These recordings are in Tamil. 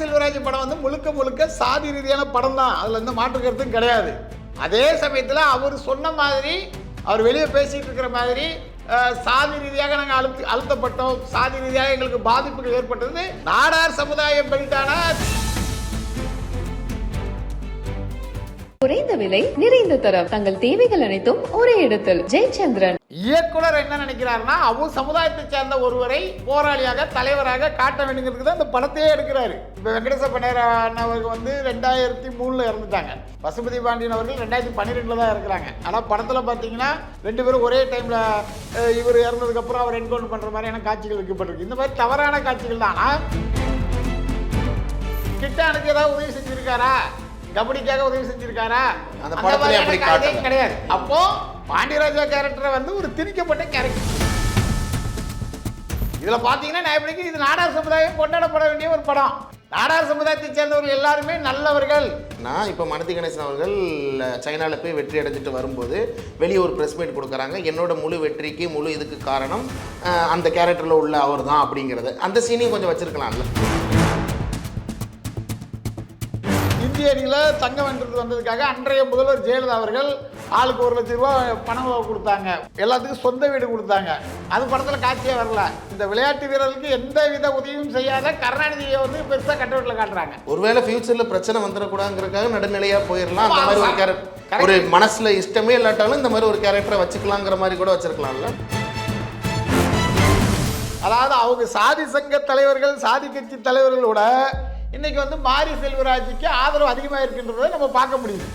செல்வராஜ் படம் வந்து முழுக்க முழுக்க சாதி ரீதியான படம் தான் அதில் வந்து மாற்று கிடையாது. அதே சமயத்தில் அவர் சொன்ன மாதிரி அவர் வெளியே பேசிகிட்டு இருக்கிற மாதிரி சாதி ரீதியாக நாங்கள் அழுத்து அழுத்தப்பட்டோம். சாதி ரீதியாக எங்களுக்கு பாதிப்புகள் ஏற்பட்டது. நாடார் சமுதாயம் பெல்ட்டான குறைந்த விலை நிறைந்த தரம். தங்கள் தேவைகள் அனைத்தும் ஒரே இடத்தில். ஜெயச்சந்திரன். இயக்குனர் என்ன நினைக்கிறாருன்னா அவர் சமுதாயத்தை சேர்ந்த ஒருவரை போராளியாக தலைவராக காட்ட வேண்டுங்கிறதுக்கு தான் இந்த படத்தையே எடுக்கிறாரு. இப்போ வெங்கடேச பண்ணேர அவர்கள் வந்து ரெண்டாயிரத்தி மூணில் இறந்துட்டாங்க. பசுபதி பாண்டியன் அவர்கள் ரெண்டாயிரத்தி பன்னிரெண்டில் தான் இருக்கிறாங்க ஆனால் படத்தில் பார்த்தீங்கன்னா ரெண்டு பேரும் ஒரே டைமில் இவர் இறந்ததுக்கப்புறம் அவர் என்கவுண்டர் பண்ணுற மாதிரியான காட்சிகள் வைக்கப்பட்டிருக்கு. இந்த மாதிரி தவறான காட்சிகள் தான். ஆனால் கிட்டானுக்கு ஏதாவது உதவி செஞ்சுருக்காரா? கபடிக்காக உதவி செஞ்சிருக்காரா? அந்த படத்துல அப்படி காட்டல. கிடையாது. அப்போ பாண்டியராஜா கேரக்டரை வந்து ஒரு திணிக்கப்பட்ட கேரக்டர் இதுல பாத்தீங்கன்னா நான் எப்படி இது நாடார் சமுதாயம் கொண்டாடப்பட வேண்டிய ஒரு படம். நாடார் சமுதாயத்தை சேர்ந்தவர்கள் எல்லாருமே நல்லவர்கள். நான் இப்போ மனதி கணேசன் அவர்கள் சைனாவில் போய் வெற்றி அடைஞ்சிட்டு வரும்போது வெளியே ஒரு ப்ரெஸ் மீட் கொடுக்குறாங்க. என்னோட முழு வெற்றிக்கு முழு இதுக்கு காரணம் அந்த கேரக்டரில் உள்ள அவர் தான் அப்படிங்கிறது. அந்த சீனையும் கொஞ்சம் வச்சிருக்கலாம்ல. இந்திய அணியில் தங்கம் வென்றது வந்ததுக்காக அன்றைய முதல்வர் ஜெயலலிதா அவர்கள் ஆளுக்கு ஒரு லட்சம் ரூபாய் பணம் கொடுத்தாங்க. எல்லாத்துக்கும் சொந்த வீடு கொடுத்தாங்க. அது படத்தில் காட்சியே வரல. இந்த விளையாட்டு வீரர்களுக்கு எந்த வித உதவியும் செய்யாத கருணாநிதியை வந்து பெருசாக கட்டவட்டில் காட்டுறாங்க. ஒருவேளை ஃபியூச்சரில் பிரச்சனை வந்துடக்கூடாதுங்கிறதுக்காக நடுநிலையாக போயிடலாம் அந்த மாதிரி ஒரு கேரக்டர். ஒரு மனசில் இஷ்டமே இல்லாட்டாலும் இந்த மாதிரி ஒரு கேரக்டரை வச்சுக்கலாங்கிற மாதிரி கூட வச்சிருக்கலாம்ல. அதாவது அவங்க சாதி சங்க தலைவர்கள் சாதி கட்சி தலைவர்களோட இன்னைக்கு வந்து மாரி செல்வராஜுக்கு ஆதரவு அதிகமாக இருக்கின்றதை நம்ம பார்க்க முடியுது.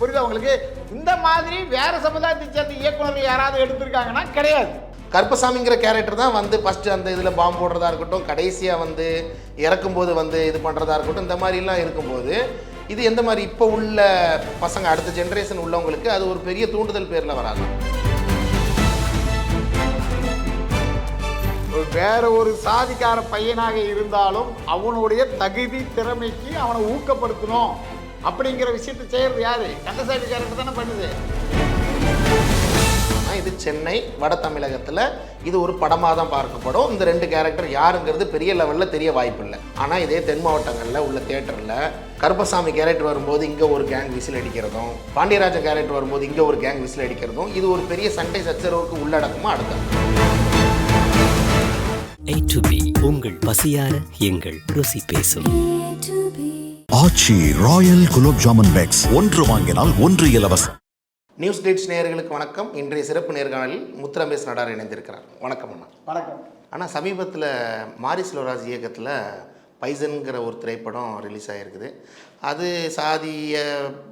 புரியுதா அவங்களுக்கு இந்த மாதிரி வேற சமுதாயத்தை சேர்ந்த இயக்குநர்கள் யாராவது எடுத்திருக்காங்கன்னா கிடையாது. கருப்பசாமிங்கிற கேரக்டர் தான் வந்து ஃபஸ்ட்டு அந்த இதில் பாம்பு போடுறதா இருக்கட்டும் கடைசியாக வந்து இறக்கும்போது வந்து இது பண்ணுறதா இருக்கட்டும் இந்த மாதிரிலாம் இருக்கும்போது இது எந்த மாதிரி இப்போ உள்ள பசங்க அடுத்த ஜென்ரேஷன் உள்ளவங்களுக்கு அது ஒரு பெரிய தூண்டுதல் பேரில் வராது. வேற ஒரு சாதிக்கார பையனாக இருந்தாலும் அவனுடைய தகுதி திறமைக்கு அவனை ஊக்கப்படுத்தணும். அப்படிங்கிற விஷயத்தை செய்யறது யாரு? கந்தசாமி கேரக்டர் தானே பண்ணுது. இது சென்னை வட தமிழகத்தில் இது ஒரு படமாக தான் பார்க்கப்படும். இந்த ரெண்டு கேரக்டர் யாருங்கிறது பெரிய லெவலில் தெரிய வாய்ப்பில்லை. ஆனால் இதே தென் மாவட்டங்களில் உள்ள தேட்டரில் கருப்பசாமி கேரக்டர் வரும்போது இங்கே ஒரு கேங் விசில் அடிக்கிறதும் பாண்டியராஜன் கேரக்டர் வரும்போது இங்கே ஒரு கேங் விசில் அடிக்கிறதும் இது ஒரு பெரிய சண்டை சச்சரவுக்கு உள்ளடக்கமாக அடுத்தது? A to B. உங்கள் பசியார எங்கள் ருசி பேசும். Aachi royal gulab jamun packs. ஒன்று வாங்கினால் ஒன்று இலவசம். நியூஸ் டேட்ஸ் நேயர்களுக்கு வணக்கம். இன்றைய சிறப்பு நேர்காணலில் முத்துரமேஷ் நடார் இணைந்திருக்கிறார். வணக்கம் அண்ணா. வணக்கம். ஆனால் சமீபத்தில் மாரி செல்வராஜ் இயக்கத்தில் பைசன்கிற ஒரு திரைப்படம் ரிலீஸ் ஆகிருக்குது அது சாதிய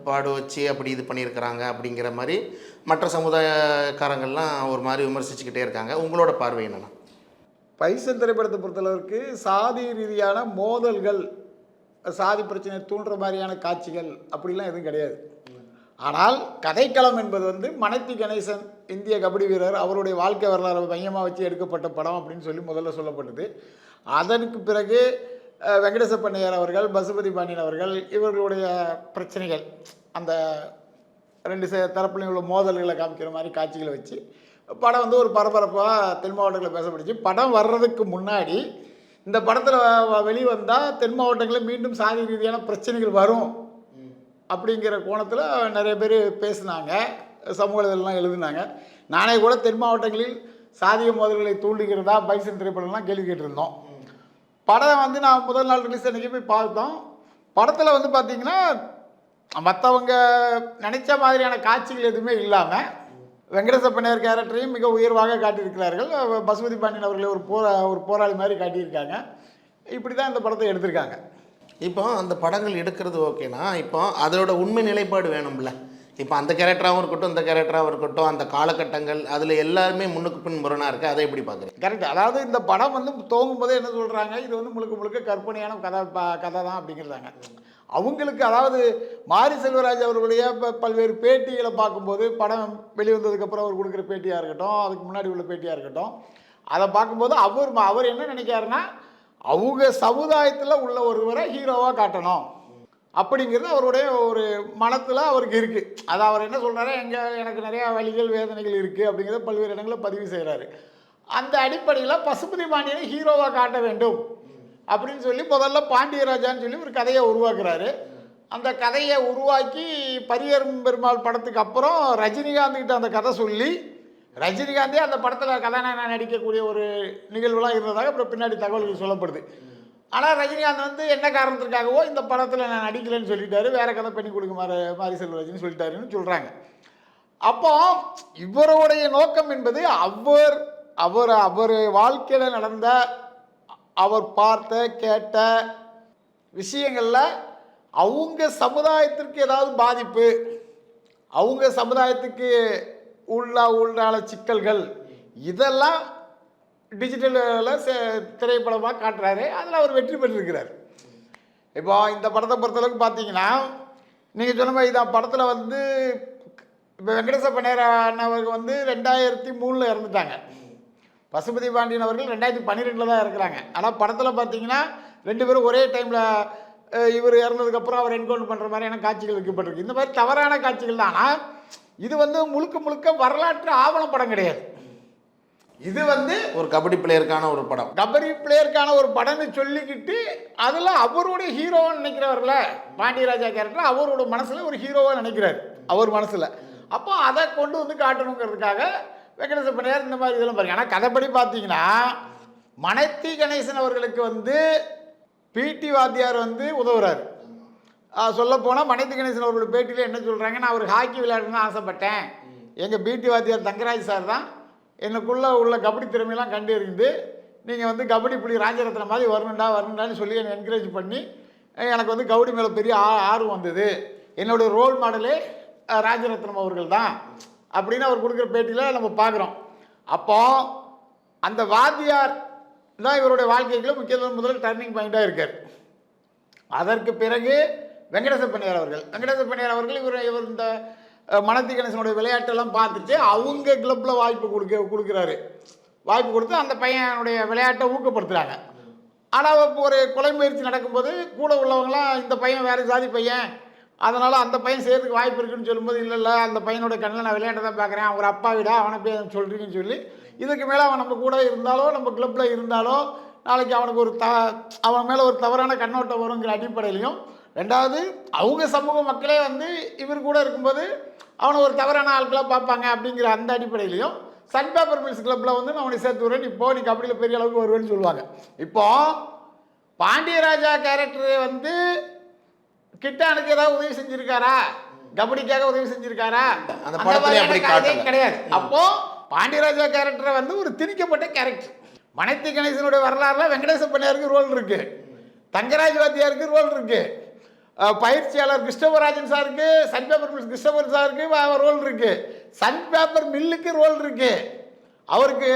பாடு வச்சு அப்படி இது பண்ணியிருக்கிறாங்க அப்படிங்கிற மாதிரி மற்ற சமுதாயக்காரங்கள்லாம் ஒரு மாதிரி விமர்சிச்சுக்கிட்டே இருக்காங்க. உங்களோட பார்வை என்னென்னா பைசன் திரைப்படத்தை பொறுத்தளவுக்கு சாதி ரீதியான மோதல்கள் சாதி பிரச்சனை தூண்டுற மாதிரியான காட்சிகள் அப்படிலாம் எதுவும் கிடையாது. ஆனால் கதைக்களம் என்பது வந்து மனத்தி கணேசன் இந்திய கபடி வீரர் அவருடைய வாழ்க்கை வரலாறு மையமாக வச்சு எடுக்கப்பட்ட படம் அப்படின்னு சொல்லி முதல்ல சொல்லப்பட்டது. அதற்கு பிறகு வெங்கடேச பண்ணையார் அவர்கள் பசுபதி பாண்டியன் அவர்கள் இவர்களுடைய பிரச்சனைகள் அந்த ரெண்டு தரப்புலையும் உள்ள மோதல்களை காமிக்கிற மாதிரி காட்சிகளை வச்சு படம் வந்து ஒரு பரபரப்பாக தென் மாவட்டங்களில் பேசப்பட்டுச்சு. படம் வர்றதுக்கு முன்னாடி இந்த படத்தில் வெளிவந்தால் தென் மாவட்டங்களில் மீண்டும் சாதி ரீதியான பிரச்சனைகள் வரும் அப்படிங்கிற கோணத்தில் நிறைய பேர் பேசினாங்க. சமூக இதெல்லாம் எழுதினாங்க. நானே கூட தென் மாவட்டங்களில் சாதிய மோதல்களை தூண்டுகிறதா பைசன் திரைப்படம்லாம் கேள்வி கேட்டிருந்தோம். படம் வந்து நான் முதல் நாள் ரிலீஸ் அன்றைக்கி போய் பார்த்தோம். படத்தில் வந்து பார்த்தீங்கன்னா மற்றவங்க நினச்ச மாதிரியான காட்சிகள் எதுவுமே இல்லாமல் வெங்கடேச பண்ணையார் கேரக்டரையும் மிக உயர்வாக காட்டியிருக்கிறார்கள். பசுபதி பாண்டியன் அவர்களை ஒரு போரா ஒரு போராளி மாதிரி காட்டியிருக்காங்க. இப்படி தான் இந்த படத்தை எடுத்திருக்காங்க. இப்போ அந்த படங்கள் எடுக்கிறது ஓகேனா இப்போ அதோட உண்மை நிலைப்பாடு வேணும்ல. இப்போ அந்த கேரக்டராகவும் இருக்கட்டும் இந்த கேரக்டராகவும் இருக்கட்டும் அந்த காலகட்டங்கள் அதில் எல்லாருமே முன்னுக்கு பின் முரணாக இருக்குது அதை எப்படி பார்க்குறீங்க? கரெக்ட் அதாவது இந்த படம் வந்து துவங்கும் போதே என்ன சொல்கிறாங்க இது வந்து முழுக்க முழுக்க கற்பனையான கதை ப- கதை தான் அப்படிங்கிறாங்க அவங்களுக்கு அதாவது மாரி செல்வராஜ் அவர்களுடைய பல்வேறு பேட்டிகளை பார்க்கும்போது படம் வெளிவந்ததுக்கப்புறம் அவர் கொடுக்குற பேட்டியாக இருக்கட்டும் அதுக்கு முன்னாடி உள்ள பேட்டியாக இருக்கட்டும் அதை பார்க்கும்போது அவர் அவர் என்ன நினைக்காருன்னா அவங்க சமுதாயத்தில் உள்ள ஒருவரை ஹீரோவாக காட்டணும். அப்படிங்கிறது அவருடைய ஒரு மனத்தில் அவருக்கு இருக்குது அது அவர் என்ன சொல்கிறாரு எங்கள் எனக்கு நிறையா வலிகள் வேதனைகள் இருக்குது அப்படிங்கிறத பல்வேறு இடங்களில் பதிவு செய்கிறாரு அந்த அடிப்படையில் பசுபதி பாண்டியனை ஹீரோவாக காட்ட வேண்டும். அப்படின்னு சொல்லி முதல்ல பாண்டியராஜான்னு சொல்லி ஒரு கதையை உருவாக்குறாரு. அந்த கதையை உருவாக்கி பரியரும் பெருமாள் படத்துக்கு அப்புறம் ரஜினிகாந்த்கிட்ட அந்த கதை சொல்லி ரஜினிகாந்தே அந்த படத்தில் கதாநாயகனாக நடிக்கக்கூடிய ஒரு நிகழ்வுலாம் இருந்ததாக அப்புறம் பின்னாடி தகவல்கள் சொல்லப்படுது. ஆனால் ரஜினிகாந்த் வந்து என்ன காரணத்திற்காகவோ இந்த படத்தில் நான் நடிக்கலைன்னு சொல்லிட்டாரு வேற கதை பண்ணி கொடுக்க மாரி மாரி செல்வராஜன் சொல்லிட்டாருன்னு சொல்கிறாங்க அப்போ இவருடைய நோக்கம் என்பது அவர் அவர் அவர் வாழ்க்கையில் நடந்த அவர் பார்த்த கேட்ட விஷயங்களில் அவங்க சமுதாயத்திற்கு ஏதாவது பாதிப்பு அவங்க சமுதாயத்துக்கு உள்ள உள்நாள சிக்கல்கள் இதெல்லாம் டிஜிட்டலில் திரைப்படமாக காட்டுறாரு. அதில் அவர் வெற்றி பெற்றிருக்கிறார். இப்போ இந்த படத்தை பொறுத்தளவுக்கு பார்த்தீங்கன்னா நீங்கள் சொன்ன மாதிரி இதான் படத்தில் வந்து இப்போ வெங்கடேச பண்ணையர் அண்ணவர்கள் வந்து ரெண்டாயிரத்தி மூணில் இறந்துட்டாங்க. பசுபதி பாண்டியன் அவர்கள் ரெண்டாயிரத்தி பன்னிரெண்டில் தான் இருக்கிறாங்க. ஆனால் படத்தில் பார்த்தீங்கன்னா ரெண்டு பேரும் ஒரே டைமில் இவர் இறந்ததுக்கப்புறம் அவர் என்கவுண்டர் பண்ணுற மாதிரியான காட்சிகள் வைக்கப்பட்டிருக்கு. இந்த மாதிரி தவறான காட்சிகள் தான். ஆனால் இது வந்து முழுக்க முழுக்க வரலாற்று ஆவண படம் கிடையாது. இது வந்து ஒரு கபடி பிளேயருக்கான ஒரு படம். கபடி பிளேயருக்கான ஒரு படம்னு சொல்லிக்கிட்டு அதில் அவருடைய ஹீரோவாக நினைக்கிறவர்ல பாண்டியராஜா கேரக்டர் அவரோட மனசில் ஒரு ஹீரோவாக நினைக்கிறார். அவர் மனசில். அப்போ அதை கொண்டு வந்து காட்டணுங்கிறதுக்காக வெங்கடேச இந்த மாதிரி இதெல்லாம் பாருங்க. ஆனால் கதைப்படி பார்த்தீங்கன்னா மனைத்தி கணேசன் அவர்களுக்கு வந்து பிடி வாத்தியார் வந்து உதவுறாரு. சொல்லப்போனால் மனைத்தி கணேசன் அவர்களோட பேட்டியில் என்ன சொல்கிறாங்க நான் ஒரு ஹாக்கி விளையாடணும்னு ஆசைப்பட்டேன். எங்கள் பிடி வாத்தியார் தங்கராஜ் சார் தான். எனக்குள்ளே உள்ள கபடி திறமையெல்லாம் கண்டறிந்து நீங்கள் வந்து கபடி புள்ளி ராஜரத்னம் மாதிரி வரணுண்டா வரணுண்டான்னு சொல்லி என்னை என்கரேஜ் பண்ணி எனக்கு வந்து கபடி மேலே பெரிய ஆ- ஆர்வம் வந்தது. என்னுடைய ரோல் மாடலே ராஜரத்னம் அவர்கள் தான். அப்படின்னு அவர் கொடுக்குற பேட்டியில் நம்ம பார்க்குறோம். அப்போ அந்த வாத்தியார் தான் இவருடைய வாழ்க்கைக்குள்ள முக்கிய முதல் டர்னிங் பாயிண்ட்டாக இருக்கார். அதற்கு பிறகு வெங்கடேச பண்ணையார் அவர்கள். வெங்கடேச பண்ணையார் அவர்கள் இவர் இவர் இந்த மனத்தி கணேசனுடைய விளையாட்டெல்லாம் பார்த்துட்டு அவங்க கிளப்பில் வாய்ப்பு கொடுக்க கொடுக்குறாரு. வாய்ப்பு கொடுத்து அந்த பையனுடைய விளையாட்டை ஊக்கப்படுத்துகிறாங்க ஆனால் இப்போ ஒரு கொலை முயற்சி நடக்கும்போது கூட உள்ளவங்களாம் இந்த பையன் வேறு சாதி பையன் அதனால் அந்த பையன் செய்கிறதுக்கு வாய்ப்பு இருக்குன்னு சொல்லும்போது இல்லை இல்லை அந்த பையனோட கண்ணில் நான் விளையாட்டை தான் பார்க்குறேன். அவங்க அப்பா விடா அவனை போய் சொல்கிறீங்கன்னு சொல்லி இதுக்கு மேலே அவன் நம்ம கூட இருந்தாலோ நம்ம கிளப்பில் இருந்தாலோ நாளைக்கு அவனுக்கு ஒரு த அவன் மேலே ஒரு தவறான கண்ணோட்டம் வருங்கிற அடிப்படையிலையும் ரெண்டாவது அவங்க சமூக மக்களே வந்து இவர் கூட இருக்கும்போது அவனை ஒரு தவறான ஆட்களாக பார்ப்பாங்க அப்படிங்கிற அந்த அடிப்படையிலையும் சன் பேப்பர் மில்ஸ் கிளப்பில் வந்து நான் அவனை சேர்த்து விடுறேன். இப்போ நீ கபடியில் பெரிய அளவுக்கு வருவேன்னு சொல்லுவாங்க. இப்போ பாண்டியராஜா கேரக்டரை வந்து கிட்டானுக்கு ஏதாவது உதவி செஞ்சிருக்காரா? கபடிக்காக உதவி செஞ்சிருக்காரா? அந்த படத்துல அப்படி காட்டல. கிடையாது. அப்போ பாண்டியராஜா கேரக்டரை வந்து ஒரு திணிக்கப்பட்ட கேரக்டர் மனைத்தி கணேசனுடைய வரலாறுல வெங்கடேச பண்ணையாருக்கு ரோல் இருக்கு. தங்கராஜ் வாத்தியாருக்கு ரோல் இருக்கு. பயிற்சியாளர் கிருஷ்ணவராஜன் சாருக்கு சன் பேப்பர் கிருஷ்ணவர் சாருக்கு ரோல் இருக்கு. சன் பேப்பர் மில்லுக்கு ரோல் இருக்கு. அவருக்கு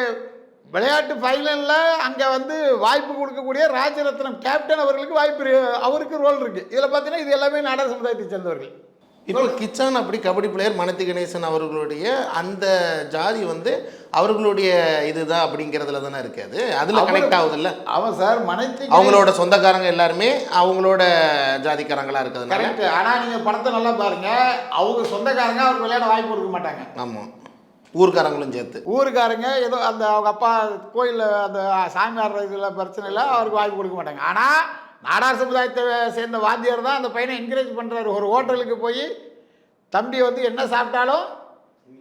விளையாட்டு ஃபைனலில் அங்கே வந்து வாய்ப்பு கொடுக்கக்கூடிய ராஜரத்னம் கேப்டன் அவர்களுக்கு வாய்ப்பு அவருக்கு ரோல் இருக்கு. இதில் பார்த்தீங்கன்னா இது எல்லாமே நாடக சமுதாயத்தை சேர்ந்தவர்கள். இப்போ கிச்சான் அப்படி கபடி பிளேயர் மனத்தி கணேசன் அவர்களுடைய அந்த ஜாதி வந்து அவர்களுடைய இதுதான் அப்படிங்கிறதுல தானே இருக்கு அது? அதில் கனெக்ட் ஆகுதுல்ல? அவன் சார் மனைத்தி அவங்களோட சொந்தக்காரங்க எல்லாருமே அவங்களோட ஜாதிக்காரங்களா இருக்கிறதுனால. கரெக்ட் ஆனால் நீங்கள் படத்தை நல்லா பாருங்க. அவங்க சொந்தக்காரங்க அவருக்கு விளையாட வாய்ப்பு கொடுக்க மாட்டாங்க. ஆமாம் ஊர்க்காரங்களும் சேர்த்து. ஊருக்காரங்க ஏதோ அந்த அவங்க அப்பா கோயிலில் அந்த சாமியார் இதில் பிரச்சனை இல்லை அவருக்கு வாய்ப்பு கொடுக்க மாட்டாங்க. ஆனால் நாடார் சமுதாயத்தை சேர்ந்த வாத்தியார் தான் அந்த பையனை என்கரேஜ் பண்ணுறாரு ஒரு ஹோட்டலுக்கு போய் தம்பி வந்து என்ன சாப்பிட்டாலும்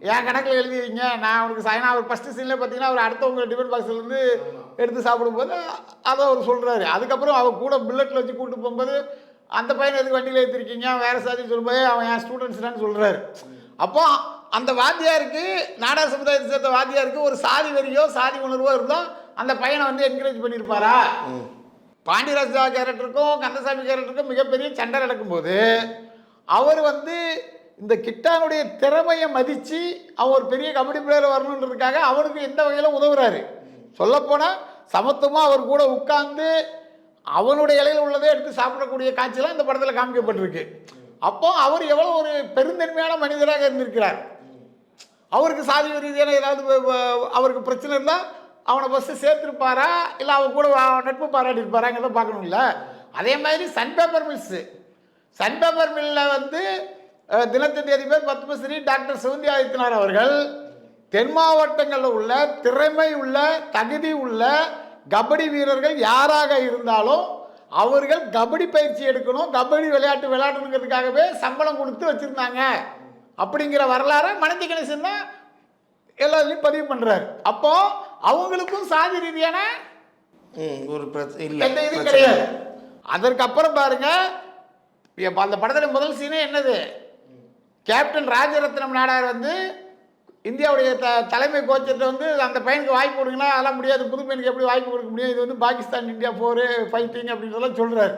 என் கணக்கில் எழுதி வைங்க நான் அவனுக்கு சைனா அவர் ஃபஸ்ட்டு சீனில் பார்த்தீங்கன்னா அவர் அடுத்தவங்க டிஃபன் பாக்ஸ்லேருந்து எடுத்து சாப்பிடும்போது அதை அவர் சொல்கிறாரு அதுக்கப்புறம் அவர் கூட புல்லட்டில் வச்சு கூப்பிட்டு போகும்போது அந்த பையனை எதுக்கு வண்டியில் ஏற்றிருக்கீங்க வேறு சாதி சொல்லும்போது அவன் என் ஸ்டூடெண்ட்ஸ் தான் சொல்கிறாரு அப்போ அந்த வாத்தியாருக்கு நாடார் சமுதாயத்தை சேர்ந்த வாத்தியாருக்கு ஒரு சாதி வெறியோ சாதி உணர்வோ இருந்தால் அந்த பையனை வந்து என்கரேஜ் பண்ணியிருப்பாரா? பாண்டியராஜா கேரக்டருக்கும் கந்தசாமி கேரக்டருக்கும் மிகப்பெரிய சண்டை நடக்கும்போது அவர் வந்து இந்த கிட்டானுடைய திறமையை மதித்து அவன் ஒரு பெரிய கபடி பிளேயர் வரணுன்றதுக்காக அவனுக்கு எந்த வகையில் உதவுறாரு. சொல்லப்போனால் சமத்துவமாக அவர் கூட உட்கார்ந்து அவனுடைய இலையில் உள்ளதை எடுத்து சாப்பிடக்கூடிய காட்சியெல்லாம் இந்த படத்தில் காமிக்கப்பட்டிருக்கு. அப்போ அவர் எவ்வளோ ஒரு பெருந்தன்மையான மனிதராக இருந்திருக்கிறார். அவருக்கு சாதி ரீதியான ஏதாவது அவருக்கு பிரச்சனை இருந்தால் அவனை ஃபஸ்ட்டு சேர்த்துருப்பாரா? இல்லை அவன் கூட வா- நட்பு பாராட்டியிருப்பாராங்கிறத பார்க்கணும்ல. அதே மாதிரி Sun Paper Mills. Sun Paper மில்லில் வந்து அஹ், தினத்தந்தி அதிபர் பத்மஸ்ரீ டாக்டர் சுகந்தி ஆதித்யநாத் அவர்கள் தென் மாவட்டங்களில் உள்ள திறமை உள்ள தகுதி உள்ள கபடி வீரர்கள் யாராக இருந்தாலும் அவர்கள் கபடி பயிற்சி எடுக்கணும் கபடி விளையாட்டு விளையாடணுங்கிறதுக்காகவே சம்பளம் கொடுத்து வச்சுருந்தாங்க. அப்படிங்கிற வரலாறை மனதி கணேசன் தான் எல்லாத்துலேயும் பதிவு பண்ணுறாரு அப்போ அவங்களுக்கும் சாதி ரீதியான ஒரு எந்த இதுவும் கிடையாது. அதற்கப்புறம் பாருங்க இப்ப அந்த படத்துல முதல் சீனே என்னது? கேப்டன் ராஜரத்னம் நாடார் வந்து இந்தியாவுடைய த தலைமை கோச்சர்கிட்ட வந்து அந்த பையனுக்கு வாய்ப்பு கொடுங்கன்னா அதெல்லாம் முடியாது. புது பையனுக்கு எப்படி வாய்ப்பு கொடுக்க முடியும்? இது வந்து பாகிஸ்தான் இந்தியா போர் ஃபைட்டிங் அப்படின்றதெல்லாம் சொல்கிறாரு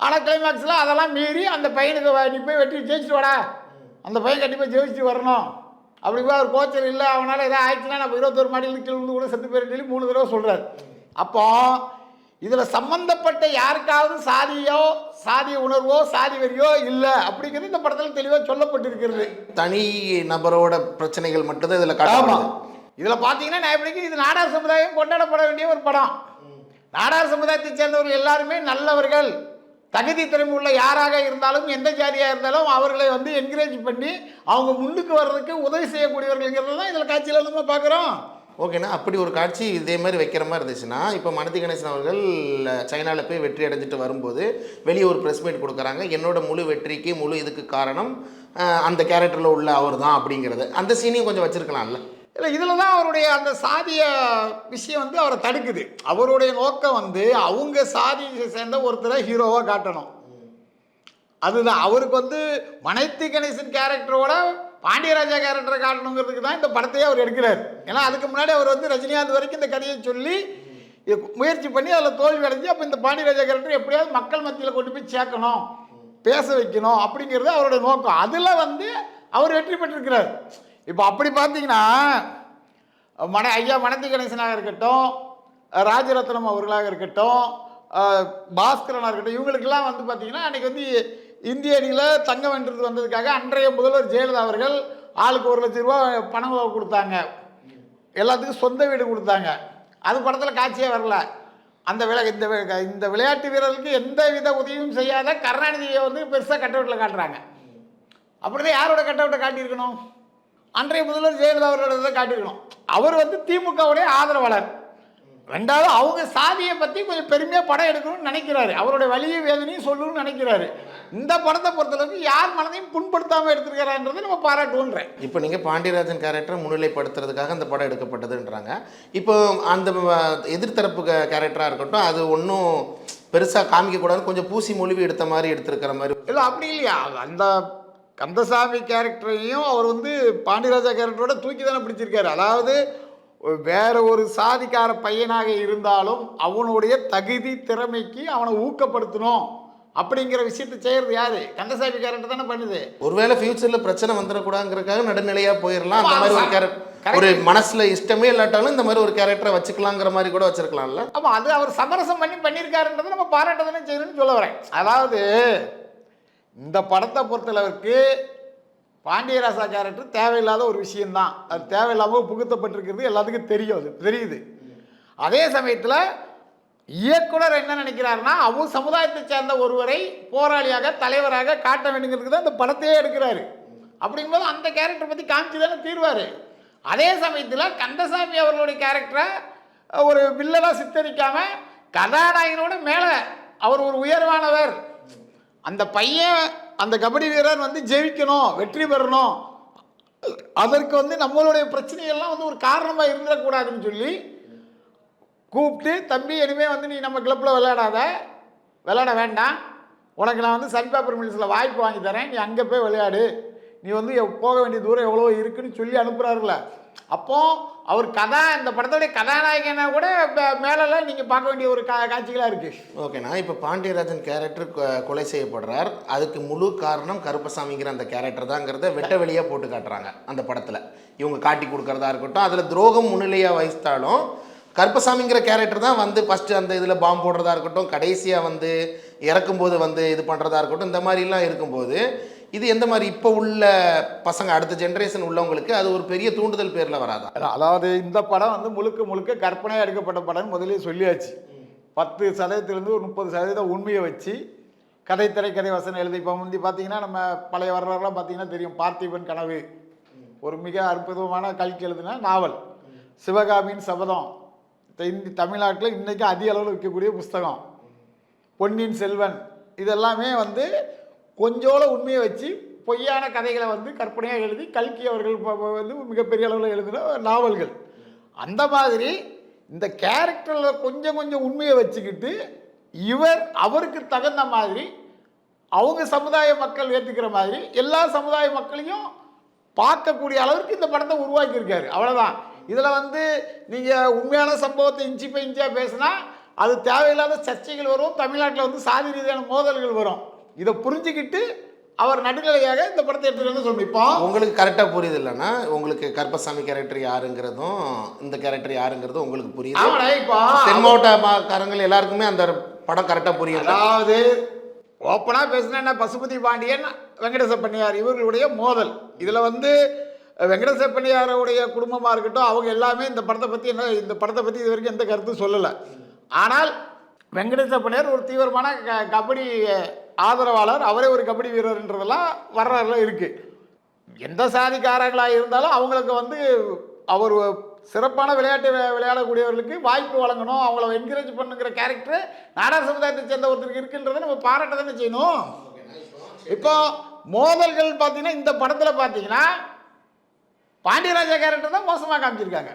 ஆனால் கிளைமாக்ஸில் அதெல்லாம் மீறி அந்த பையனுக்கு நீ போய் வெற்றி ஜெயிச்சுட்டு வாடா. அந்த பையன் கண்டிப்பாக ஜெயிச்சுட்டு வரணும். அப்படி போய் அவர் கோச்சர் இல்லை அவனால் எதாவது ஆயிடுச்சுன்னா நம்ம இருபத்தொரு மாடியில் கீழே விழுந்து கூட செத்து சொல்லி மூணு தடவை சொல்கிறார் அப்போ இதில் சம்பந்தப்பட்ட யாருக்காவது சாதியோ சாதிய உணர்வோ சாதி வெறியோ இல்லை அப்படிங்கிறது இந்த படத்தில் தெளிவாக சொல்லப்பட்டிருக்கிறது. தனி நபரோட பிரச்சனைகள் மட்டும்தான் இதில் காட்டப்படுது. இதில் பார்த்தீங்கன்னா நான் எப்படி இது நாடார் சமுதாயம் கொண்டாடப்பட வேண்டிய ஒரு படம். நாடார் சமுதாயத்தை சேர்ந்தவர்கள் எல்லாருமே நல்லவர்கள். தகுதி திறமை உள்ள யாராக இருந்தாலும் எந்த ஜாதியாக இருந்தாலும் அவர்களை வந்து என்கரேஜ் பண்ணி அவங்க முன்னுக்கு வர்றதுக்கு உதவி செய்யக்கூடியவர்கள்ங்கிறது தான் இதில் காட்சியில் நம்ம பார்க்குறோம். ஓகேண்ணா அப்படி ஒரு காட்சி இதே மாதிரி வைக்கிற மாதிரி இருந்துச்சுன்னா இப்போ மனதி கணேசன் அவர்கள் சைனாவில் போய் வெற்றி அடைஞ்சிட்டு வரும்போது வெளியே ஒரு ப்ரெஸ் மீட் கொடுக்குறாங்க. என்னோட முழு வெற்றிக்கு முழு இதுக்கு காரணம் அந்த கேரக்டரில் உள்ள அவர் தான் அப்படிங்கிறது. அந்த சீனையும் கொஞ்சம் வச்சுருக்கலாம்ல? இல்லை இதில் தான் அவருடைய அந்த சாதிய விஷயம் வந்து அவரை தடுக்குது. அவருடைய நோக்கம் வந்து அவங்க சாதியை சேர்ந்த ஒருத்தரை ஹீரோவாக காட்டணும். அதுதான். அவருக்கு வந்து மனைத்தி கணேசன் கேரக்டரோட பாண்டியராஜா கேரக்டரை காட்டணுங்கிறதுக்கு தான் இந்த படத்தையே அவர் எடுக்கிறார். ஏன்னா அதுக்கு முன்னாடி அவர் வந்து ரஜினிகாந்த் வரைக்கும் இந்த கதையை சொல்லி முயற்சி பண்ணி அதில் தோல்வி அடைஞ்சு அப்போ இந்த பாண்டியராஜா கேரக்டர் எப்படியாவது மக்கள் மத்தியில் கொண்டு போய் சேர்க்கணும் பேச வைக்கணும் அப்படிங்கிறது அவருடைய நோக்கம். அதில் வந்து அவர் வெற்றி பெற்றிருக்கிறார். இப்போ அப்படி பார்த்தீங்கன்னா மன ஐயா மனத்தி கணேசனாக இருக்கட்டும் ராஜரத்னம் அவர்களாக இருக்கட்டும் பாஸ்கரனாக இருக்கட்டும் இவங்களுக்கெல்லாம் வந்து பார்த்தீங்கன்னா அன்றைக்கி வந்து இந்திய அணியில் தங்கம் வென்றது வந்ததுக்காக அன்றைய முதல்வர் ஜெயலலிதா அவர்கள் ஆளுக்கு ஒரு லட்ச ரூபா பணம் கொடுத்தாங்க. எல்லாத்துக்கும் சொந்த வீடு கொடுத்தாங்க. அது படத்தில் காட்சியே வரல. அந்த விளை இந்த இந்த விளையாட்டு வீரர்களுக்கு எந்த வித உதவியும் செய்யாத கருணாநிதியை வந்து பெருசாக கட்டவுட்டில் காட்டுறாங்க. அப்படிதான் யாரோட கட்டவுட்டை காட்டியிருக்கணும்? அன்றைய முதல்வர் ஜெயலலிதா அவர்களோட காட்டியிருக்கணும். அவர் வந்து திமுகவுடைய ஆதரவாளர். ரெண்டாவது அவங்க சாதியை பற்றி கொஞ்சம் பெருமையாக படம் எடுக்கணும்னு நினைக்கிறாரு. அவருடைய வலியை வேதனையும் சொல்லணும்னு நினைக்கிறாரு. இந்த படத்தை பொறுத்தளவுக்கு யார் மனதையும் புண்படுத்தாமல் எடுத்திருக்கிறான்றதை நம்ம பாராட்டுவோன்றேன். இப்போ நீங்கள் பாண்டியராஜன் கேரக்டரை முன்னிலைப்படுத்துறதுக்காக அந்த படம் எடுக்கப்பட்டதுன்றாங்க. இப்போ அந்த எதிர்த்தரப்பு கேரக்டராக இருக்கட்டும் அது ஒன்றும் பெருசாக காமிக்கக்கூடாது கொஞ்சம் பூசி மொழிவி எடுத்த மாதிரி எடுத்திருக்கிற மாதிரி. இல்லை அப்படி இல்லையா? அந்த கந்தசாமி கேரக்டரையும் அவர் வந்து பாண்டியராஜா கேரக்டரோட தூக்கி தானே பிடிச்சிருக்காரு. அதாவது வேற ஒரு சாதிக்கார பையனாக இருந்தாலும் அவனுடைய தகுதி திறமைக்கு அவனை ஊக்கப்படுத்தணும் அப்படிங்கிற விஷயத்தை செய்யறது யாரு? கந்தசாமி கேரக்டர் தானே பண்ணுது. ஒருவேளை ஃபியூச்சரில் பிரச்சனை வந்துடக்கூடாதுங்கிறதுக்காக நடுநிலையாக போயிடலாம் அந்த ஆமா, மாதிரி ஒரு ஆமா. கேரக்டர். ஒரு மனசில் இஷ்டமே இல்லாட்டாலும் இந்த மாதிரி ஒரு கேரக்டரை வச்சுக்கலாங்கிற மாதிரி கூட வச்சிருக்கலாம்ல. ஆமாம் அது அவர் சமரசம் பண்ணி பண்ணியிருக்காருன்றதை நம்ம பாராட்ட தானே செய்யணும்னு சொல்ல வரேன். அதாவது இந்த படத்தை பொறுத்தளவுக்கு பாண்டியராசா கேரக்டர் தேவையில்லாத ஒரு விஷயம்தான். அது தேவையில்லாமல் புகுத்தப்பட்டிருக்கிறது எல்லாத்துக்கும் தெரியும் அது தெரியுது. அதே சமயத்தில் இயக்குனர் என்ன நினைக்கிறாருன்னா அவர் சமுதாயத்தை சேர்ந்த ஒருவரை போராளியாக தலைவராக காட்ட வேண்டுங்கிறதுக்கு தான் இந்த படத்தையே எடுக்கிறாரு. அப்படிங்கும்போது அந்த கேரக்டர் பற்றி காமிச்சு தானே தீர்வார். அதே சமயத்தில் கந்தசாமி அவர்களுடைய கேரக்டரை ஒரு வில்லலாக சித்தரிக்காமல் கதாநாயகனோட மேலே அவர் ஒரு உயர்வானவர் அந்த பையன் அந்த கபடி வீரர் வந்து ஜெயிக்கணும் வெற்றி பெறணும். அதற்கு வந்து நம்மளுடைய பிரச்சனையெல்லாம் வந்து ஒரு காரணமாக இருந்துடக்கூடாதுன்னு சொல்லி கூப்பிட்டு தம்பி இனிமேல் வந்து நீ நம்ம கிளப்பில் விளையாடாத. விளையாட வேண்டாம். உனக்கு நான் வந்து சன் பேப்பர் மில்ஸில் வாய்ப்பு வாங்கி தரேன். நீ அங்கே போய் விளையாடு. நீ வந்து போக வேண்டிய தூரம் எவ்வளோ இருக்குன்னு சொல்லி அனுப்புகிறாருல அப்போது அவர் கதா இந்த படத்துடைய கதாநாயகனை கூட மேலெல்லாம் நீங்கள் பார்க்க வேண்டிய ஒரு கா காட்சிகளாக இருக்குது ஓகேண்ணா இப்போ பாண்டியராஜன் கேரக்டர் கொ- கொலை செய்யப்படுறார். அதுக்கு முழு காரணம் கருப்பசாமிங்கிற அந்த கேரக்டர் தாங்கிறத வெட்ட வெளியாக போட்டு காட்டுறாங்க அந்த படத்தில். இவங்க காட்டி கொடுக்குறதா இருக்கட்டும் அதில் துரோகம் முன்னிலையாக வகித்தாலும் கருப்பசாமிங்கிற கேரக்டர் தான் வந்து ஃபஸ்ட்டு அந்த இதில் பாம்பு போடுறதா இருக்கட்டும் கடைசியாக வந்து இறக்கும்போது வந்து இது பண்ணுறதா இருக்கட்டும் இந்த மாதிரிலாம் இருக்கும்போது இது எந்த மாதிரி இப்போ உள்ள பசங்க அடுத்த ஜென்ரேஷன் உள்ளவங்களுக்கு அது ஒரு பெரிய தூண்டுதல் பேரில் வராதா? அதாவது இந்த படம் வந்து முழுக்க முழுக்க கற்பனையாக எடுக்கப்பட்ட படம்னு முதலே சொல்லியாச்சு. பத்து சதவீதத்துலேருந்து ஒரு முப்பது சதவீதம் உண்மையை வச்சு கதை திரைக்கதை வசனம் எழுதி இப்போ முந்தி பார்த்தீங்கன்னா நம்ம பழைய வரலாறுலாம் பார்த்தீங்கன்னா தெரியும். பார்த்திபன் கனவு. ஒரு மிக அற்புதமான கல்கி எழுதுனா நாவல். சிவகாமியின் சபதம். இந்த தமிழ்நாட்டில் இன்றைக்கி அதிக அளவில் விற்கக்கூடிய புஸ்தகம். பொன்னியின் செல்வன். இதெல்லாமே வந்து கொஞ்சோல உண்மையை வச்சு பொய்யான கதைகளை வந்து கற்பனையாக எழுதி கல்கி அவர்கள் வந்து மிகப்பெரிய அளவில் எழுதின நாவல்கள். அந்த மாதிரி இந்த கேரக்டரில் கொஞ்சம் கொஞ்சம் உண்மையை வச்சுக்கிட்டு இவர் அவருக்கு தகுந்த மாதிரி அவங்க சமுதாய மக்கள் ஏற்றுக்கிற மாதிரி எல்லா சமுதாய மக்களையும் பார்க்கக்கூடிய அளவுக்கு இந்த படத்தை உருவாக்கியிருக்காரு. அவ்வளோதான் இதில் வந்து நீங்கள் உண்மையான சம்பவத்தை இன்ச்சி பை இன்ச்சியாக பேசினா அது தேவையில்லாத சர்ச்சைகள் வரும். தமிழ்நாட்டில் வந்து சாதி ரீதியான மோதல்கள் வரும். இதை புரிஞ்சுக்கிட்டு அவர் நடுநிலையாக இந்த படத்தை எடுத்துக்கணும்னு சொல்லணும். இப்போ உங்களுக்கு கரெக்டாக புரியுது இல்லைன்னா உங்களுக்கு கருப்பசாமி கேரக்டர் யாருங்கிறதும் இந்த கேரக்டர் யாருங்கிறதும் உங்களுக்கு புரியுது. ஆமாடா இப்போ தென் மாவட்டக்காரங்கள் எல்லாருக்குமே அந்த படம் கரெக்டாக புரியுது. அதாவது ஓப்பனாக பேசினா பசுபதி பாண்டியன் வெங்கடேச பண்ணையார் இவர்களுடைய மோதல். இதில் வந்து வெங்கடேச பண்ணையாருடைய குடும்பமாக இருக்கட்டும் அவங்க எல்லாமே இந்த படத்தை பற்றி என்ன இந்த படத்தை பற்றி இது வரைக்கும் எந்த கருத்தும் சொல்லலை. ஆனால் வெங்கடேச பண்ணையார் ஒரு தீவிரமான க கபடி ஆதரவாளர் அவரே ஒரு கபடி வீரர்ன்றதெல்லாம் வரலாறுல இருக்குது எந்த சாதிக்காரங்களாக இருந்தாலும் அவங்களுக்கு வந்து அவர் சிறப்பான விளையாட்டு விளையாடக்கூடியவர்களுக்கு வாய்ப்பு வழங்கணும். அவங்கள என்கரேஜ் பண்ணுங்கிற கேரக்டர் நாடார் சமுதாயத்தை சேர்ந்த ஒருத்தருக்கு இருக்குன்றதை நம்ம பாராட்ட தானே செய்யணும். இப்போ மோதல்கள் பார்த்தீங்கன்னா இந்த படத்தில் பார்த்தீங்கன்னா பாண்டியராஜா கேரக்டர் தான் மோசமாக காமிச்சிருக்காங்க.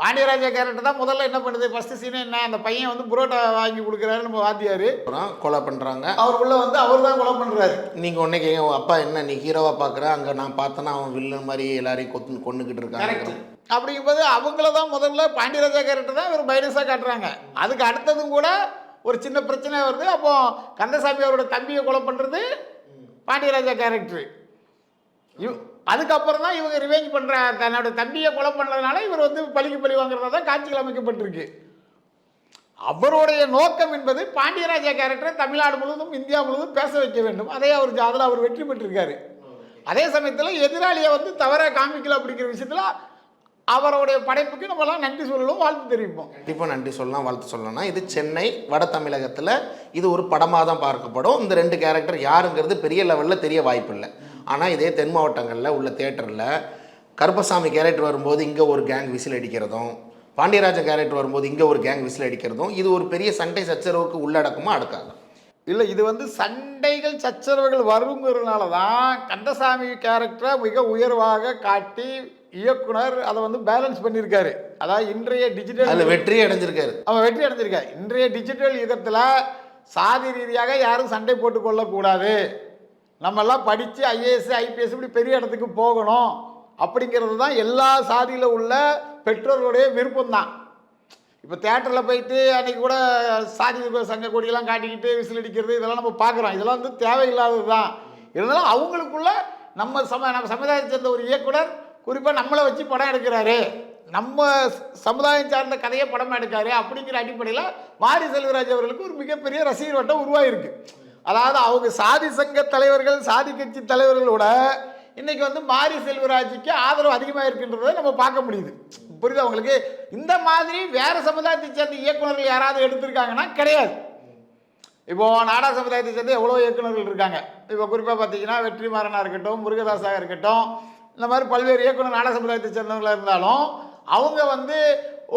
பாண்டியராஜா கேரக்டர் தான் முதல்ல என்ன பண்ணுது? ஃபஸ்ட்டு சீன் என்ன? அந்த பையன் வந்து புரோட்டா வாங்கி கொடுக்குறாரு நம்ம வாத்தியார். அப்புறம் கொலை பண்ணுறாங்க அவர் உள்ள வந்து அவர் தான் கொலை பண்ணுறாரு நீங்கள் உடனே கேங்க அப்பா என்ன நீ ஹீரோவாக பார்க்குற அங்கே நான் பார்த்தேன்னா அவன் வில்லன் மாதிரி எல்லாரையும் கொத்து கொண்டுக்கிட்டு இருக்காங்க. அப்படிங்கும்போது அவங்கள தான் முதல்ல பாண்டியராஜா கேரக்டர் தான் இவர் மைனஸாக காட்டுறாங்க. அதுக்கு அடுத்ததும் கூட ஒரு சின்ன பிரச்சனை வருது. அப்போ கந்தசாமி அவரோட தம்பியை கொலை பண்ணுறது பாண்டியராஜா கேரக்டர். இவ் அதுக்கப்புறம் தான் இவங்க ரிவெஞ்ச் பண்ணுற தன்னோட தம்பியை கொலை பண்ணுறதுனால இவர் வந்து பழிக்கு பழி வாங்குறதா தான் காட்சிகள் அமைக்கப்பட்டிருக்கு. அவருடைய நோக்கம் என்பது பாண்டியராஜா கேரக்டரை தமிழ்நாடு முழுவதும் இந்தியா முழுவதும் பேச வைக்க வேண்டும். அதே அவர் அதில் அவர் வெற்றி பெற்றிருக்காரு. அதே சமயத்தில் எதிராளியை வந்து தவறாக காமிக்கல அப்படிங்கிற விஷயத்தில் அவருடைய படைப்புக்கு நம்மலாம் நன்றி சொல்லணும் வாழ்த்து தெரிவிப்போம். கண்டிப்பாக நன்றி சொல்லலாம் வாழ்த்து சொல்லலாம்னா இது சென்னை வட தமிழகத்தில் இது ஒரு படமாக தான் பார்க்கப்படும். இந்த ரெண்டு கேரக்டர் யாருங்கிறது பெரிய லெவலில் தெரிய வாய்ப்பு இல்லை ஆனால் இதே தென் மாவட்டங்களில் உள்ள தேட்டரில் கருப்பசாமி கேரக்டர் வரும்போது இங்கே ஒரு கேங் விசில் அடிக்கிறதும் பாண்டியராஜன் கேரக்டர் வரும்போது இங்கே ஒரு கேங் விசில் அடிக்கிறதும் இது ஒரு பெரிய சண்டை சச்சரவுக்கு உள்ளடக்கமாக அடுக்காது. இல்லை இது வந்து சண்டைகள் சச்சரவுகள் வருங்கிறதுனால தான் கந்தசாமி கேரக்டரை மிக உயர்வாக காட்டி இயக்குனர் அதை வந்து பேலன்ஸ் பண்ணியிருக்காரு. அதாவது இன்றைய டிஜிட்டல் அதில் வெற்றியே அடைஞ்சிருக்காரு. அவன் வெற்றி அடைஞ்சிருக்கான் இன்றைய டிஜிட்டல் யுகத்தில் சாதி ரீதியாக யாரும் சண்டை போட்டு கொள்ளக்கூடாது. நம்மெல்லாம் படித்து ஐஏஎஸ் ஐபிஎஸ் இப்படி பெரிய இடத்துக்கு போகணும். அப்படிங்கிறது தான் எல்லா சாதியில் உள்ள பெற்றோர்களுடைய விருப்பம் தான். இப்போ தேட்டரில் போயிட்டு அன்றைக்கி கூட சாதி சங்க கொடியெல்லாம் காட்டிக்கிட்டு விசில் அடிக்கிறது இதெல்லாம் நம்ம பார்க்குறோம். இதெல்லாம் வந்து தேவையில்லாதது தான். இருந்தாலும் அவங்களுக்குள்ள நம்ம சம நம்ம சமுதாயத்தை சேர்ந்த ஒரு இயக்குனர் குறிப்பாக நம்மளை வச்சு படம் எடுக்கிறாரு. நம்ம சமுதாயம் சார்ந்த கதையை படம் எடுக்காரு அப்படிங்கிற அடிப்படையில் மாரி செல்வராஜ் அவர்களுக்கு ஒரு மிகப்பெரிய ரசிகர் வட்டம் உருவாயிருக்கு. அதாவது அவங்க சாதி சங்க தலைவர்கள் சாதி கட்சி தலைவர்களோட இன்னைக்கு வந்து மாரி செல்வராஜுக்கு ஆதரவு அதிகமாக இருக்குன்றதை நம்ம பார்க்க முடியுது. புரியுது அவங்களுக்கு இந்த மாதிரி வேற சமுதாயத்தை சேர்ந்த இயக்குனர்கள் யாராவது எடுத்திருக்காங்கன்னா கிடையாது. இப்போ நாடா சமுதாயத்தை சேர்ந்து எவ்வளோ இயக்குனர்கள் இருக்காங்க. இப்போ குறிப்பாக பார்த்தீங்கன்னா வெற்றிமாறனாக இருக்கட்டும் முருகதாஸாக இருக்கட்டும் இந்த மாதிரி பல்வேறு இயக்குனர் நாடக சமுதாயத்தை சேர்ந்தவங்களாக இருந்தாலும் அவங்க வந்து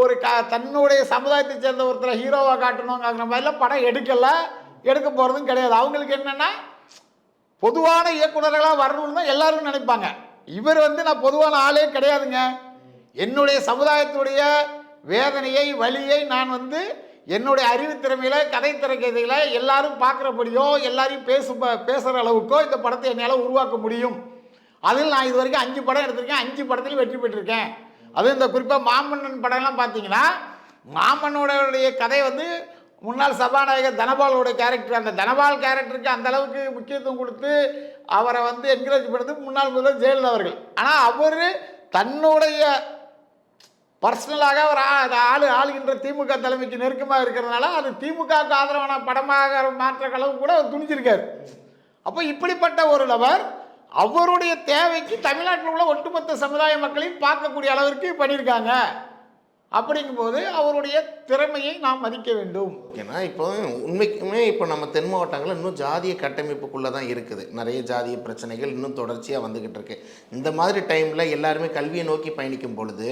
ஒரு க தன்னுடைய சமுதாயத்தை சேர்ந்த ஒருத்தரை ஹீரோவாக காட்டணுங்கிற மாதிரிலாம் படம் எடுக்கலை எடுக்க போகிறதும் கிடையாது. அவங்களுக்கு என்னென்னா பொதுவான இயக்குனர்களாக வரணும்னு தான் எல்லாரும் நினைப்பாங்க. இவர் வந்து நான் பொதுவான ஆளே கிடையாதுங்க. என்னுடைய சமுதாயத்துடைய வேதனையை வலியை நான் வந்து என்னுடைய அறிவுத்திறமையில கதை திறக்கதையில் எல்லாரும் பார்க்குறபடியோ எல்லாரையும் பேசு பேசுகிற அளவுக்கோ இந்த படத்தை என்னால் உருவாக்க முடியும். அதில் நான் இது வரைக்கும் அஞ்சு படம் எடுத்திருக்கேன் அஞ்சு படத்துலையும் வெற்றி பெற்றிருக்கேன். அதுவும் இந்த குறிப்பாக மாமன்னன் படம்லாம் பார்த்தீங்கன்னா மாமன்னோடைய கதை வந்து முன்னாள் சபாநாயகர் தனபாலோட கேரக்டர் அந்த தனபால் கேரக்டருக்கு அந்த அளவுக்கு முக்கியத்துவம் கொடுத்து அவரை வந்து என்கரேஜ் பண்ணது முன்னாள் முதல்வர் ஜெயலலிதா அவர்கள். ஆனால் அவர் தன்னுடைய பர்சனலாக ஒரு ஆளு ஆளுகின்ற திமுக தலைமைக்கு நெருக்கமாக இருக்கிறதுனால அது திமுகவுக்கு ஆதரவான படமாக மாற்ற அளவு கூட அவர் துணிச்சிருக்காரு அப்போ இப்படிப்பட்ட ஒரு நபர் அவருடைய தேவைக்கு தமிழ்நாட்டில் உள்ள ஒட்டுமொத்த சமுதாய மக்களையும் பார்க்கக்கூடிய அளவிற்கு பண்ணியிருக்காங்க. அப்படிங்கும்போது அவருடைய திறமையை நாம் மதிக்க வேண்டும். ஏன்னா இப்போ உண்மைக்குமே இப்போ நம்ம தென் மாவட்டங்களில் இன்னும் ஜாதிய கட்டமைப்புக்குள்ளே தான் இருக்குது. நிறைய ஜாதிய பிரச்சனைகள் இன்னும் தொடர்ச்சியாக வந்துக்கிட்டு இருக்கு. இந்த மாதிரி டைமில் எல்லாருமே கல்வியை நோக்கி பயணிக்கும் பொழுது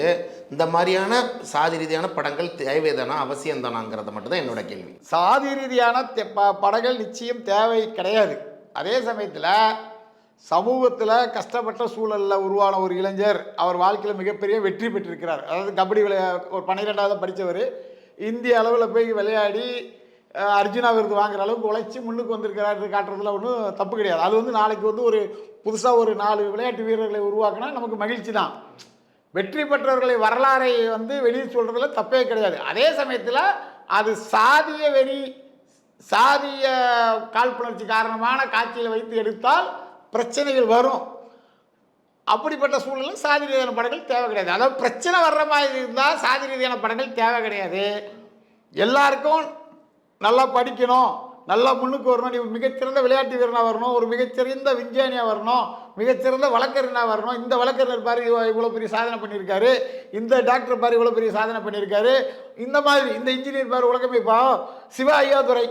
இந்த மாதிரியான சாதி ரீதியான படங்கள் தேவைதானா அவசியம் தானாங்கிறத மட்டும் தான் என்னோட கேள்வி. சாதி ரீதியான படங்கள் நிச்சயம் தேவை கிடையாது. அதே சமயத்தில் சமூகத்தில் கஷ்டப்பட்ட சூழலில் உருவான ஒரு இளைஞர் அவர் வாழ்க்கையில் மிகப்பெரிய வெற்றி பெற்றிருக்கிறார். அதாவது கபடி விளையா ஒரு பன்னிரெண்டாவது படித்தவர் இந்திய அளவில் போய் விளையாடி அர்ஜுனா விருது வாங்குற அளவுக்கு உழைச்சி முன்னுக்கு வந்திருக்கிறாரு காட்டுறதுல ஒன்றும் தப்பு கிடையாது. அது வந்து நாளைக்கு வந்து ஒரு புதுசாக ஒரு நாலு விளையாட்டு வீரர்களை உருவாக்கினா நமக்கு மகிழ்ச்சி தான். வெற்றி பெற்றவர்களை வரலாறை வந்து வெளியே சொல்கிறதுல தப்பே கிடையாது. அதே சமயத்தில் அது சாதிய வெறி சாதிய காழ்ப்புணர்ச்சி காரணமான காட்சியில் வைத்து எடுத்தால் பிரச்சனைகள் வரும். அப்படிப்பட்ட சூழ்நிலை சாதி ரீதியான படங்கள் தேவை கிடையாது. அதாவது பிரச்சனை வர்ற மாதிரி இருந்தால் சாதி ரீதியான படங்கள் தேவை கிடையாது. எல்லாருக்கும் நல்லா படிக்கணும். நல்லா முன்னுக்கு வரணும். நீ மிகச்சிறந்த விளையாட்டு வீரனாக வரணும். ஒரு மிகச்சிறந்த விஞ்ஞானியாக வரணும். மிகச்சிறந்த வழக்கறிஞனாக வரணும். இந்த வழக்கறிஞர் பாரு இவ்வளோ பெரிய சாதனை பண்ணியிருக்காரு. இந்த டாக்டர் பாரு இவ்வளோ பெரிய சாதனை பண்ணியிருக்காரு. இந்த மாதிரி இந்த இன்ஜினியர் பாரு உலகமே. இப்போ சிவா ஐயாதுரை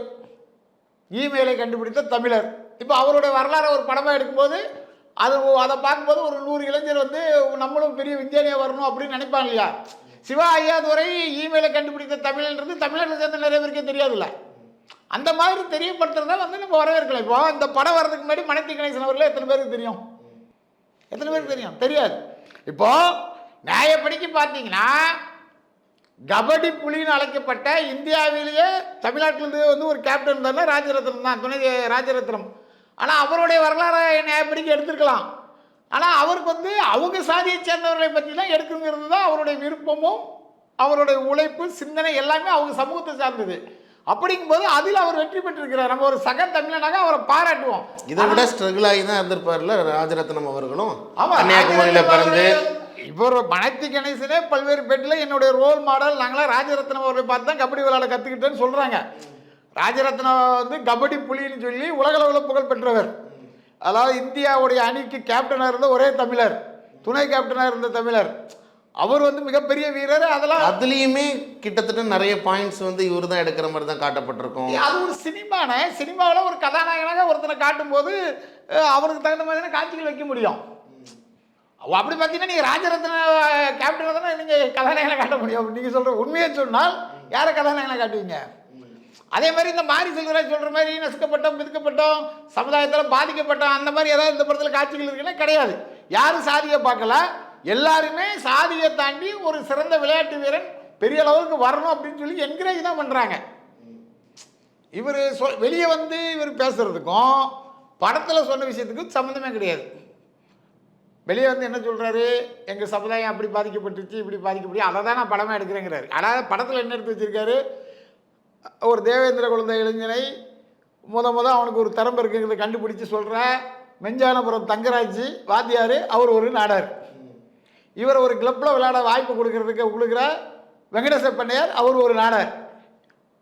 இமெயிலை கண்டுபிடித்த தமிழர். இப்போ அவருடைய வரலாறை ஒரு படமாக எடுக்கும்போது அது அதை பார்க்கும்போது ஒரு நூறு இளைஞர் வந்து நம்மளும் பெரிய விஞ்ஞானியாக வரணும் அப்படின்னு நினைப்பாங்க இல்லையா? சிவா ஐயாதுரை இமெயிலை கண்டுபிடித்த தமிழன்றது தமிழர்கள் சேர்ந்த நிறைய பேருக்கே தெரியாதுல்ல. அந்த மாதிரி தெரியப்படுத்துறதா வந்து நம்ம வரவேற்கலாம். இப்போ இந்த படம் வர்றதுக்கு முன்னாடி மனைத்தி கணேசன் அவர்களே எத்தனை பேருக்கு தெரியும்? எத்தனை பேருக்கு தெரியும்? தெரியாது. இப்போது நியாயப்படிக்கு பார்த்தீங்கன்னா கபடி புலின்னு அழைக்கப்பட்ட இந்தியாவிலேயே தமிழ்நாட்டிலிருந்து வந்து ஒரு கேப்டன் தான் ராஜரத்னம் தான் துணை ராஜரத்னம். ஆனால் அவருடைய வரலாறை நியாயப்படிக்கு எடுத்திருக்கலாம். ஆனால் அவருக்கு வந்து அவங்க சாதியை சேர்ந்தவர்களை பற்றிலாம் எடுக்குங்கிறது தான் அவருடைய விருப்பமும் அவருடைய உழைப்பு சிந்தனை எல்லாமே அவங்க சமூகத்தை சார்ந்தது. அப்படிங்கும்போது அதில் அவர் வெற்றி பெற்றிருக்கிறார். நம்ம ஒரு சக தமிழனாக அவரை பாராட்டுவோம். இதை விட ஸ்ட்ரகிள் ஆகி தான் இருந்திருப்பார்ல ராஜரத்னம் அவர்களும்? கன்னியாகுமரியில் பிறந்து இவர் மனைத்தி கணேசனே பல்வேறு பேட்டில் என்னுடைய ரோல் மாடல் நாங்களாம் ராஜரத்னம் அவர்களை பார்த்து தான் கபடி விளையாட கற்றுக்கிட்டேன்னு சொல்கிறாங்க ராஜரத்னம் வந்து கபடி புலின்னு சொல்லி உலகளவில் புகழ் பெற்றவர். அதாவது இந்தியாவுடைய அணிக்கு கேப்டனாக இருந்த ஒரே தமிழர். துணை கேப்டனாக இருந்த தமிழர். அவர் வந்து மிகப்பெரிய வீரர். அதெல்லாம் அதுலேயுமே கிட்டத்தட்ட நிறைய பாயிண்ட்ஸ் வந்து இவர் தான் எடுக்கிற மாதிரி தான் காட்டப்பட்டிருக்கும். அது ஒரு சினிமானே சினிமாவில் ஒரு கதாநாயகனாக ஒருத்தனை காட்டும்போது அவருக்கு தகுந்த மாதிரியான காட்சிகள் வைக்க முடியும். அப்படி பார்த்தீங்கன்னா நீங்கள் ராஜரத்ன கேப்டனை தானே நீங்கள் கதாநாயகனை காட்ட முடியும். நீங்கள் சொல்கிற உண்மையை சொன்னால் யாரை கதாநாயகனை காட்டுவீங்க? அதே மாதிரி இந்த மாரி செல்வராஜ் சொல்கிற மாதிரி நசுக்கப்பட்டோம் மிதுக்கப்பட்டோம் சமுதாயத்தில் பாதிக்கப்பட்டோம் அந்த மாதிரி ஏதாவது இந்த படத்தில் காட்சிகள் இருக்குன்னா கிடையாது. யாரும் சாதியை பார்க்கல? எல்லாருமே சாதியை தாண்டி ஒரு சிறந்த விளையாட்டு வீரன் பெரிய அளவுக்கு வரணும் அப்படின்னு சொல்லி என்கரேஜ் தான் பண்ணுறாங்க இவர் சொ வெளியே வந்து இவர் பேசுகிறதுக்கும் படத்தில் சொன்ன விஷயத்துக்கும் சம்மந்தமே கிடையாது. வெளியே வந்து என்ன சொல்கிறாரு எங்கள் சமுதாயம் அப்படி பாதிக்கப்பட்டுச்சு இப்படி பாதிக்கப்பட்டு அதை தான் நான் படமாக எடுக்கிறேங்கிறாரு. ஆனால் படத்தில் என்ன எடுத்து வச்சுருக்காரு? ஒரு தேவேந்திர குழந்தை இளைஞனை முத முத அவனுக்கு ஒரு திறமை இருக்குங்கிறத கண்டுபிடிச்சு சொல்கிற மெஞ்சானபுரம் தங்கராஜ் வாத்தியார் அவர் ஒரு நாடார். இவர் ஒரு கிளப்பில் விளையாட வாய்ப்பு கொடுக்கறதுக்கு கொடுக்குற வெங்கடேச பண்ணையார் அவர் ஒரு நாடார்.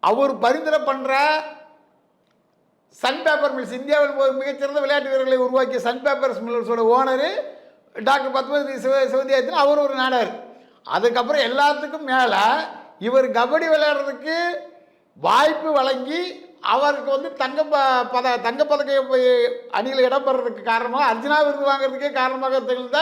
அவர் பரிந்துரை பண்ணுற சன் பேப்பர் மில்ஸ் இந்தியாவில் மிகச்சிறந்த விளையாட்டு வீரர்களை உருவாக்கிய சன் பேப்பர்ஸ் மில்லர்ஸோட ஓனரு டாக்டர் பத்மதி சிவ சிவந்தியாயத்தின் அவர் ஒரு நாடார். அதுக்கப்புறம் எல்லாத்துக்கும் மேலே இவர் கபடி விளையாடுறதுக்கு வாய்ப்பு வழங்கி அவருக்கு வந்து தங்க ப- பத தங்கப்பதக்க அணியில் இடம்பெறதுக்கு காரணமாக அர்ஜுனா விருது வாங்குறதுக்கே காரணமாக திகழ்ந்த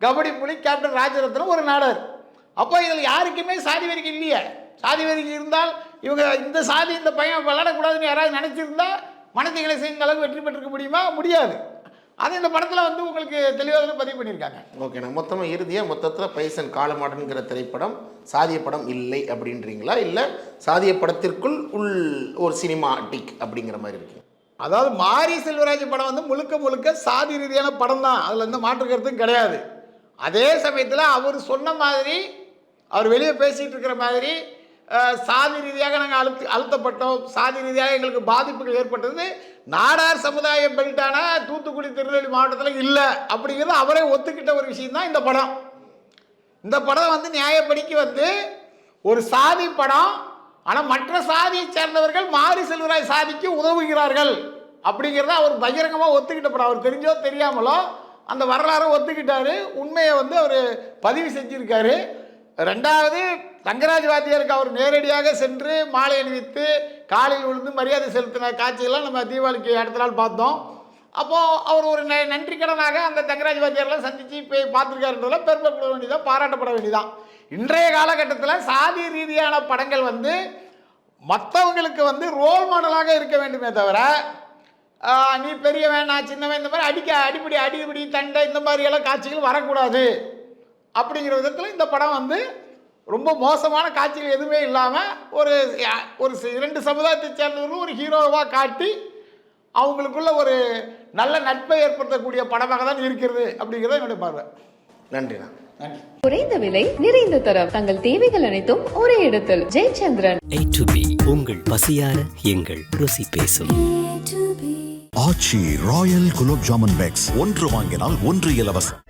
கபடி புலி கேப்டன் ராஜரத்னம் ஒரு நாடர். அப்போ இதில் யாருக்குமே சாதி வரிக்கை இல்லையே. சாதி வரிக்கை இருந்தால் இவங்க இந்த சாதி இந்த பையன் விளையாடக்கூடாதுன்னு யாராவது நினச்சிருந்தா மனதிகளை செய்யும் அளவு வெற்றி பெற்றிருக்க முடியுமா? முடியாது. அது இந்த படத்தில் வந்து உங்களுக்கு தெளிவாக பதிவு பண்ணியிருக்காங்க. ஓகேண்ணா மொத்தமாக இறுதியாக மொத்தத்தில் பைசன் காலமாடன்கிற திரைப்படம் சாதிய படம் இல்லை அப்படின்றீங்களா? இல்லை சாதிய படத்திற்குள் உள் ஒரு சினிமா டிக் அப்படிங்கிற மாதிரி இருக்கு அதாவது மாரி செல்வராஜ் படம் வந்து முழுக்க முழுக்க சாதி ரீதியான படம் தான் அதில் எந்த மாற்று கருத்தும் கிடையாது. அதே சமயத்தில் அவர் சொன்ன மாதிரி அவர் வெளியே பேசிகிட்டு இருக்கிற மாதிரி சாதி ரீதியாக நாங்கள் அழுத்து அழுத்தப்பட்டோம். சாதி ரீதியாக எங்களுக்கு பாதிப்புகள் ஏற்பட்டது. நாடார் சமுதாய பெல்ட்டான தூத்துக்குடி திருநெல்வேலி மாவட்டத்தில் இல்லை. அப்படிங்கிறது அவரே ஒத்துக்கிட்ட ஒரு விஷயந்தான் இந்த படம். இந்த படம் வந்து நியாயப்படிக்கு வந்து ஒரு சாதி படம். ஆனால் மற்ற சாதியை சேர்ந்தவர்கள் மாரி செல்வராய் சாதிக்கு உதவுகிறார்கள். அப்படிங்கிறத அவர் பகிரங்கமாக ஒத்துக்கிட்ட படம். அவர் தெரிஞ்சோ தெரியாமலோ அந்த வரலாறை ஒத்துக்கிட்டாரு. உண்மையை வந்து அவர் பதிவு செஞ்சுருக்காரு. ரெண்டாவது தங்கராஜ் வாத்தியாருக்கு அவர் நேரடியாக சென்று மாலை அணிவித்து காலில் விழுந்து மரியாதை செலுத்தின காட்சியெல்லாம் நம்ம தீபாவளிக்கு அடுத்த நாள் பார்த்தோம். அப்போது அவர் ஒரு ந நன்றி கடனாக அந்த தங்கராஜ் வாத்தியாரெலாம் சந்தித்து போய் பார்த்துருக்காருன்றதெல்லாம் பெருமைப்பட வேண்டியதான் பாராட்டப்பட வேண்டியதான் இன்றைய காலகட்டத்தில் சாதி ரீதியான படங்கள் வந்து மற்றவங்களுக்கு வந்து ரோல் மாடலாக இருக்க வேண்டுமே தவிர நீ பெரியவன் நான் சின்னவன் இந்த மாதிரி அடிக்க அடிப்படி அடிப்படி தண்டை இந்த மாதிரியெல்லாம் காட்சிகள் வரக்கூடாது. அப்படிங்கிற விதத்தில் இந்த படம் வந்து ரொம்ப மோசமான காட்சிகள் எதுவுமே இல்லாமல் ஒரு ஒரு சி- இரண்டு சமுதாயத்தை சேர்ந்தவர்களும் ஒரு ஹீரோவாக காட்டி அவங்களுக்குள்ள ஒரு நல்ல நட்பை ஏற்படுத்தக்கூடிய படமாக தான் இருக்கிறது அப்படிங்கிறது என்னுடைய பார்வை. நன்றிண்ணா நன்றி. குறைந்த விலை நிறைந்த தரம். தங்கள் தேவைகள் அனைத்தும் ஒரே இடத்தில். ஜெயச்சந்திரன். A to B உங்கள் பசியார எங்கள் ருசி பேசும். Aachi royal gulab jamun packs. ஒன்று வாங்கினால் ஒன்று இலவசம்.